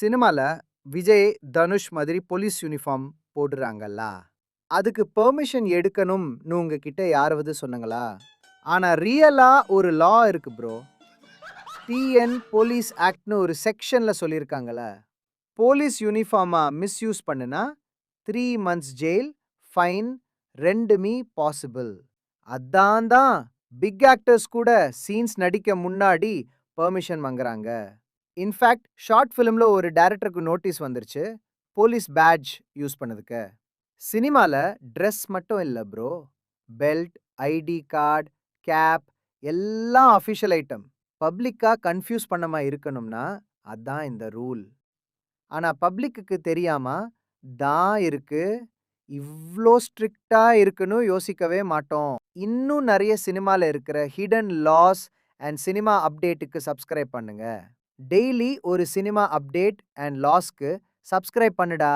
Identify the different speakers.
Speaker 1: சினிமால விஜய், தனுஷ் மாதிரி police uniform போடுறாங்கல்ல. அதுக்கு பெர்மிஷன் எடுக்கணும்னு உங்ககிட்ட யாராவது சொன்னாங்களா? ஆனா ரியலா ஒரு லா இருக்கு ப்ரோ. டிஎன் போலீஸ் ஆக்ட்னு ஒரு செக்ஷன்ல சொல்லியிருக்காங்கள போலீஸ் யூனிஃபார்மா மிஸ்யூஸ் பண்ணுனா த்ரீ மந்த்ஸ் ஜெயில், ஃபைன் ரெண்டுமே பாசிபிள். அதான் தான் பிக் ஆக்டர்ஸ் கூட சீன்ஸ் நடிக்க முன்னாடி பெர்மிஷன் வாங்குறாங்க. இன்ஃபேக்ட் ஷார்ட் ஃபிலிம்ல ஒரு டைரக்டருக்கு நோட்டீஸ் வந்துருச்சு. போலீஸ் பேட்ஜ் யூஸ் பண்ணதுக்கு. சினிமால ட்ரெஸ் மட்டும் இல்ல bro. Belt, ID card, cap எல்லாம் அஃபிஷியல் ஐட்டம். பப்ளிக்கா கன்ஃப்யூஸ் பண்ணமா இருக்கணும்னா அதான் இந்த ரூல். ஆனா பப்ளிக்குக்கு தெரியாமல் தான் இருக்கு. இவ்ளோ ஸ்ட்ரிக்ட்டா இருக்குன்னு யோசிக்கவே மாட்டோம். இன்னும் நிறைய சினிமால இருக்கிற ஹிடன் லாஸ் அண்ட் சினிமா அப்டேட்டுக்கு சப்ஸ்கிரைப் பண்ணுங்க. டெய்லி ஒரு சினிமா அப்டேட் அண்ட் லாஸ்க்கு சப்ஸ்கிரைப் பண்ணுடா.